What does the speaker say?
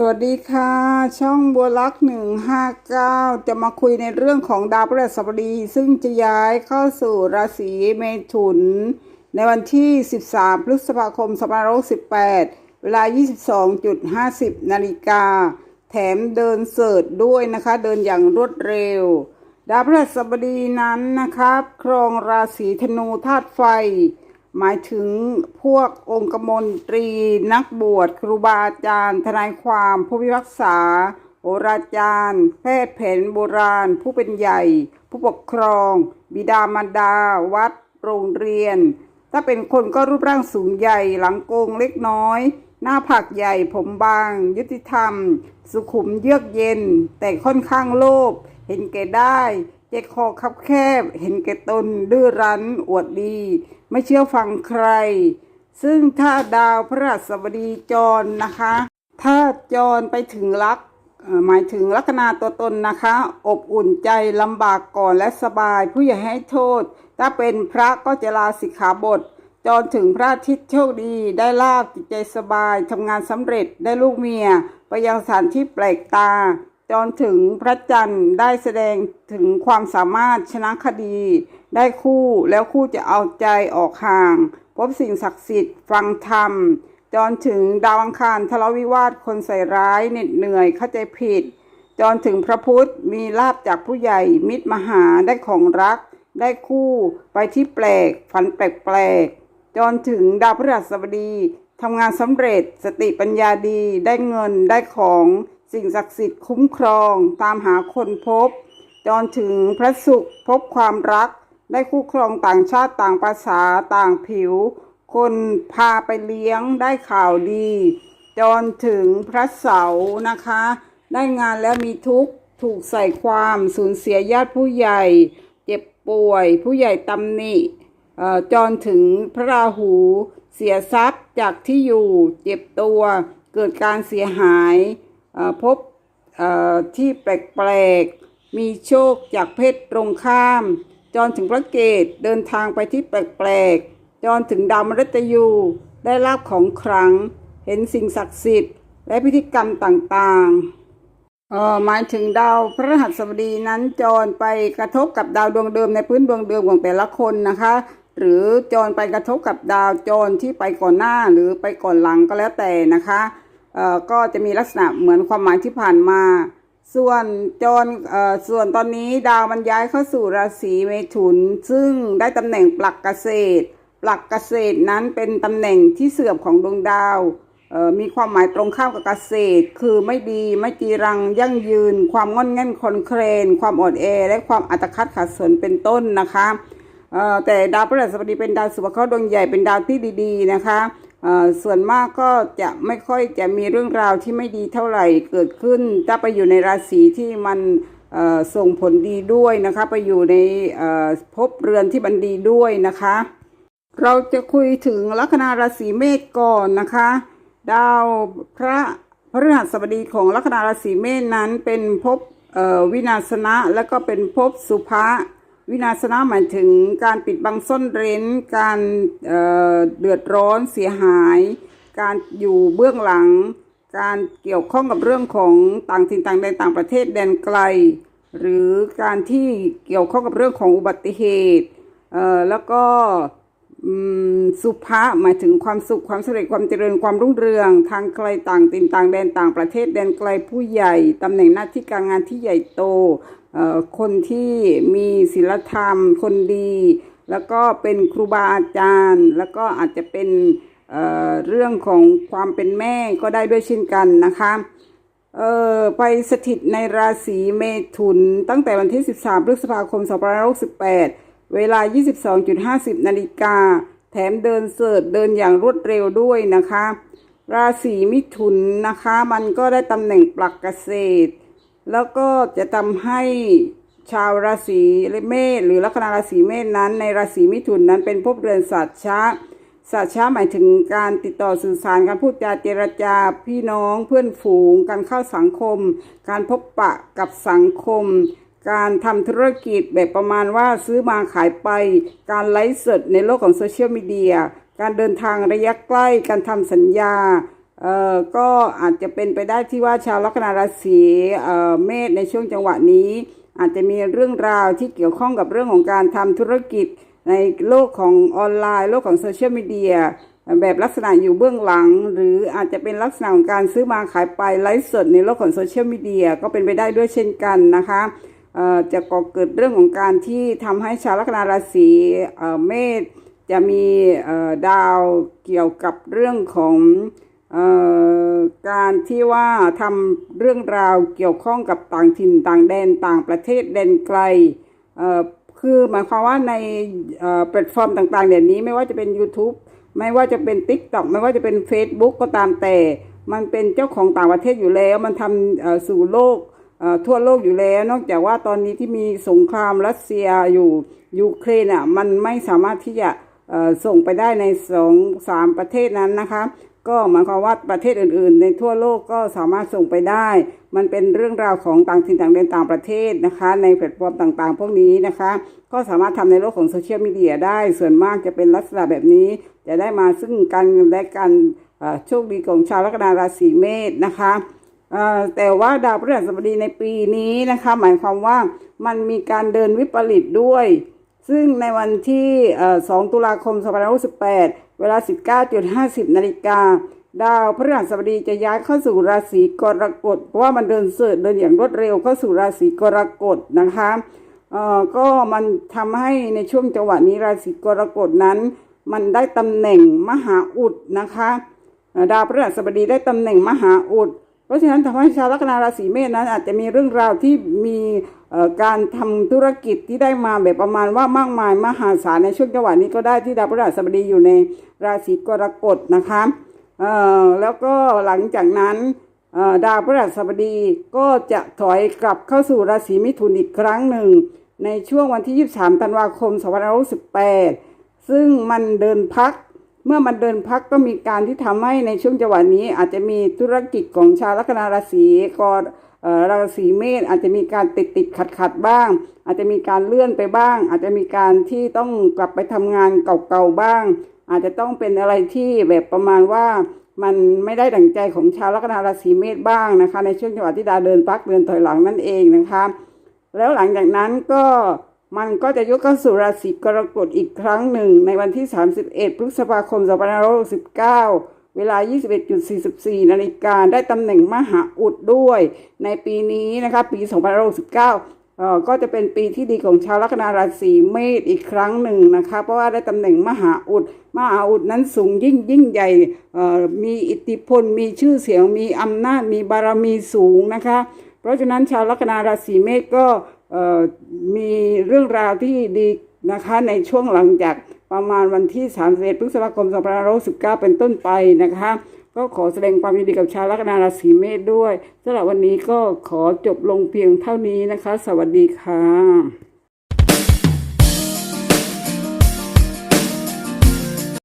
สวัสดีค่ะ ช่องบัวลักษ์หนึ่งห้าเก้าจะมาคุยในเรื่องของดาวพฤหัสบดี ซึ่งจะย้ายเข้าสู่ราศีเมถุน ในวันที่ 13 พฤษภาคม2568เวลา 22.50 นาฬิกา แถมเดินเสิร์ชด้วยนะคะ เดินอย่างรวดเร็ว ดาวพฤหัสบดีนั้นนะครับ ครองราศีธนูธาตุไฟ หมายถึงพวกองค์กมนตรี นักบวช ครูบาอาจารย์ ทนายความผู้พิพากษาโหราจารย์ แพทย์แผนโบราณ ผู้เป็นใหญ่ ผู้ปกครอง บิดามารดา วัด โรงเรียน ถ้าเป็นคนก็รูปร่างสูงใหญ่หลังโกงเล็กน้อย หน้าผากใหญ่ผมบาง ยุติธรรม สุขุมเยือกเย็น แต่ค่อนข้างโลภเห็นแก่ได้ ใจคอคับแคบ เห็นแก่ตนดื้อรั้น อวดดี ไม่เชื่อฟังใคร ซึ่งถ้าดาวพระราชบดีจรนะคะ ถ้าจรไปถึงลักหมายถึงลัคนาตัวตนนะคะ อบอุ่นใจลำบากก่อนและสบาย ผู้ใหญ่ให้โทษ ถ้าเป็นพระก็จะลาสิกขาบท จนถึงพระอาทิตย์โชคดี ได้ลาบจิตใจสบายทำงานสำเร็จได้ลูกเมีย ไปยังสถานที่แปลกตา จนถึงพระจันทร์ได้แสดงถึงความสามารถชนะคดี ได้คู่แล้วคู่จะเอาใจออกห่าง พบสิ่งศักดิ์สิทธิ์ฟังธรรมจนถึงดาวอังคารทะเลาะวิวาทคนใส่ร้ายเหน็ดเหนื่อยเข้าใจผิดจนถึงพระพุทธมีลาบจากผู้ใหญ่มิตรมหาได้ของรัก ได้คู่ไปที่แปลก ฝันแปลกๆจนถึงดาวพฤหัสบดีทำงานสำเร็จสติปัญญาดีได้เงินได้ของ สิ่งศักดิ์สิทธิ์คุ้มครองตามหาคนพบ จนถึงพระศุกร์พบความรัก ได้คู่ครองต่างชาติต่างภาษาต่างผิว คนพาไปเลี้ยงได้ข่าวดี จนถึงพระเสานะคะ ได้งานแล้วมีทุกข์ถูกใส่ความสูญเสียญาติผู้ใหญ่ เจ็บป่วย ผู้ใหญ่ตำหนิจนถึงพระราหูเสียทรัพย์จากที่อยู่ เจ็บตัวเกิดการเสียหาย พบที่แปลกๆ มีโชคจากเพศตรงข้ามจนถึงพระเกตเดินทางไปที่แปลกๆจนถึงดาวมฤตยูได้ลาบของขลังเห็นสิ่งศักดิ์สิทธิ์ และพิธีกรรมต่างๆเออหมายถึงดาวพระหัสบดีนั้นจรไปกระทบกับดาวดวงเดิมในพื้นดวงเดิมของแต่ละคนนะคะ หรือจรไปกระทบกับดาวจรที่ไปก่อนหน้าหรือไปก่อนหลังก็แล้วแต่นะคะ ก็จะมีลักษณะเหมือนความหมายที่ผ่านมา ส่วนจรส่วนตอนนี้ดาวมันย้ายเข้าสู่ราศีเมถุน ซึ่งได้ตำแหน่งปลักเกษตร ปลักเกษตรนั้นเป็นตำแหน่งที่เสื่อมของดวงดาวมีความหมายตรงข้ามกับเกษตร คือไม่ดีไม่จีรังยั่งยืน ความงอนแง่นคอนเครน ความอ่อนแอ และความอัตคัดขัดสนเป็นต้นนะคะแต่ดาวพฤหัสบดีเป็นดาวสุภเคราะห์ดวงใหญ่เป็นดาวที่ดีๆนะคะ ส่วนมากก็จะไม่ค่อยจะมีเรื่องราวที่ไม่ดีเท่าไหร่เกิดขึ้น ถ้าไปอยู่ในราศีที่มันส่งผลดีด้วยนะคะ ไปอยู่ในภพเรือนที่มันดีด้วยนะคะ เราจะคุยถึงลัคนาราศีเมษก่อนนะคะ ดาวพระพฤหัสบดีของลัคนาราศีเมษนั้นเป็นภพวินาศนะ แล้วก็เป็นภพสุภะ วินาศนะหมายถึงการปิดบังซ่อนเร้น การเเดือดร้อนเสียหาย การอยู่เบื้องหลัง การเกี่ยวข้องกับเรื่องของต่างถิ่นต่างแดนต่างประเทศแดนไกล หรือการที่เกี่ยวข้องกับเรื่องของอุบัติเหตุแล้วก็สุภะหมายถึงความสุขความสำเร็จความเจริญความรุ่งเรือง ทางไกลต่างตินต่างแดนต่างประเทศแดนไกลผู้ใหญ่ตำแหน่งหน้าที่การงานที่ใหญ่โต คนที่มีศีลธรรม คนดี แล้วก็เป็นครูบาอาจารย์ แล้วก็อาจจะเป็นเเรื่องของความเป็นแม่ก็ได้ด้วยเช่นกันนะคะเออไปสถิตในราศีเมถุน ตั้งแต่วันที่ 13 พฤษภาคม 2568 เวลา 22.50 นาฬิกา แถมเดินเสิร์ชเดินอย่างรวดเร็วด้วยนะคะ ราศีมิถุนนะคะ มันก็ได้ตำแหน่งปลักเกษตร แล้วก็จะทำให้ชาวราศีเมษหรือลัคนาราศีเมษนั้น ในราศีมิถุนนั้นเป็นภพเรือนสัตว์ชะสัจฉะหมายถึงการติดต่อสื่อสารการพูดจาเจรจาพี่น้องเพื่อนฝูง การเข้าสังคม การพบปะกับสังคม การทำธุรกิจแบบประมาณว่าซื้อมาขายไป การไลฟ์สดในโลกของโซเชียลมีเดียการเดินทางระยะใกล้การทำสัญญา เอ่อก็อาจจะเป็นไปได้ที่ว่าชาวลัคนาราศีเอ่อเมษในช่วงจังหวะนี้ อาจจะมีเรื่องราวที่เกี่ยวข้องกับเรื่องของการทำธุรกิจในโลกของออนไลน์โลกของโซเชียลมีเดียแบบลักษณะอยู่เบื้องหลัง หรืออาจจะเป็นลักษณะของการซื้อมาขายไปไลฟ์สดในโลกของโซเชียลมีเดียก็เป็นไปได้ด้วยเช่นกันนะคะจะก่อเกิดเรื่องของการที่ทำให้ชาวลัคนาราศีเมษจะมีดาวเกี่ยวกับเรื่องของ การที่ว่าทำเรื่องราวเกี่ยวข้องกับต่างถิ่นต่างแดนต่างประเทศแดนไกลคือหมายความว่าในแพลตฟอร์มต่างๆเดี๋ยวนี้ไม่ว่าจะเป็น YouTube ไม่ว่าจะเป็น TikTok ไม่ว่าจะเป็น Facebook ก็ตามแต่ มันเป็นเจ้าของต่างประเทศอยู่แล้ว มันทำสู่โลกทั่วโลกอยู่แล้ว นอกจากว่าตอนนี้ที่มีสงครามรัสเซียอยู่ยูเครนอะมันไม่สามารถที่จะส่งไปได้ในสองสามประเทศนั้นนะคะ ก็หมายความว่าประเทศอื่นๆ ในทั่วโลกก็สามารถส่งไปได้ มันเป็นเรื่องราวของต่างถิ่นต่างแดนต่างประเทศนะคะ ในแพลตฟอร์มต่างๆ พวกนี้นะคะ ก็สามารถทำในโลกของโซเชียลมีเดียได้ ส่วนมากจะเป็นลักษณะแบบนี้ จะได้มาซึ่งการเงินและการโชคดีของชาวลัคนาราศีเมษนะคะแต่ว่าดาวพฤหัสบดีในปีนี้นะคะ หมายความว่ามันมีการเดินวิปริตด้วย ซึ่งในวันที่ 2 ตุลาคม 2568 เวลา 19.50นาฬิกาดาวพฤหัสบดีจะย้ายเข้าสู่ราศีกรกฎเพราะว่ามันเดินเสด็จเดินอย่างรวดเร็วเข้าสู่ราศีกรกฎนะคะเอ่อก็มันทำให้ในช่วงจังหวะนี้ราศีกรกฎนั้น มันได้ตำแหน่งมหาอุดนะคะดาวพฤหัสบดีได้ตำแหน่งมหาอุด เพราะฉะนั้นทำให้ชาวลัคนาราศีเมษนั้นอาจจะมีเรื่องราวที่มี การทำธุรกิจที่ได้มาแบบประมาณว่ามากมายมหาศาลในช่วงจังหวะนี้ก็ได้ที่ดาวพฤหัสบดีอยู่ในราศีกรกฎนะคะแล้วก็หลังจากนั้นดาวพฤหัสบดีก็จะถอยกลับเข้าสู่ราศีมิถุนอีกครั้งหนึ่ง ในช่วงวันที่ 23 ธันวาคม 2518ซึ่งมันเดินพัก เมื่อมันเดินพักก็มีการที่ทำให้ในช่วงจังหวะนี้อาจจะมีธุรกิจของชาวลัคนาราศีกร ราศีเมษอาจจะมีการติดติดขัดขัดบ้าง อาจจะมีการเลื่อนไปบ้าง อาจจะมีการที่ต้องกลับไปทำงานเก่าๆบ้าง อาจจะต้องเป็นอะไรที่แบบประมาณว่ามันไม่ได้ดั่งใจของชาวลัคนาราศีเมษบ้างนะคะ ในช่วงจังหวะที่ดาวเดินพักเดินถอยหลังนั่นเองนะคะ แล้วหลังจากนั้นก็มันก็จะยกเข้าสู่ราศีกรกฎอีกครั้งหนึ่งในวันที่ 31 พฤษภาคม 2569 เวลา 21.44 นาฬิกาได้ตำแหน่งมหาอุดด้วย ในปีนี้นะคะปี2569เอ่อก็จะเป็นปีที่ดีของชาวลัคนาราศีเมษอีกครั้งหนึ่งนะคะ เพราะว่าได้ตำแหน่งมหาอุด มหาอุดนั้นสูงยิ่งยิ่งใหญ่เอ่อมีอิทธิพล มีชื่อเสียง มีอำนาจ มีบารมีสูงนะคะ เพราะฉะนั้นชาวลัคนาราศีเมษก็เอ่อมีเรื่องราวที่ดีนะคะในช่วงหลังจาก ประมาณวันที่ 31 พฤษภาคม2519เป็นต้นไปนะคะ ก็ขอแสดงความยินดีกับชาวลัคนาราศีเมษด้วยสำหรับวันนี้ก็ขอจบลงเพียงเท่านี้นะคะ สวัสดีค่ะ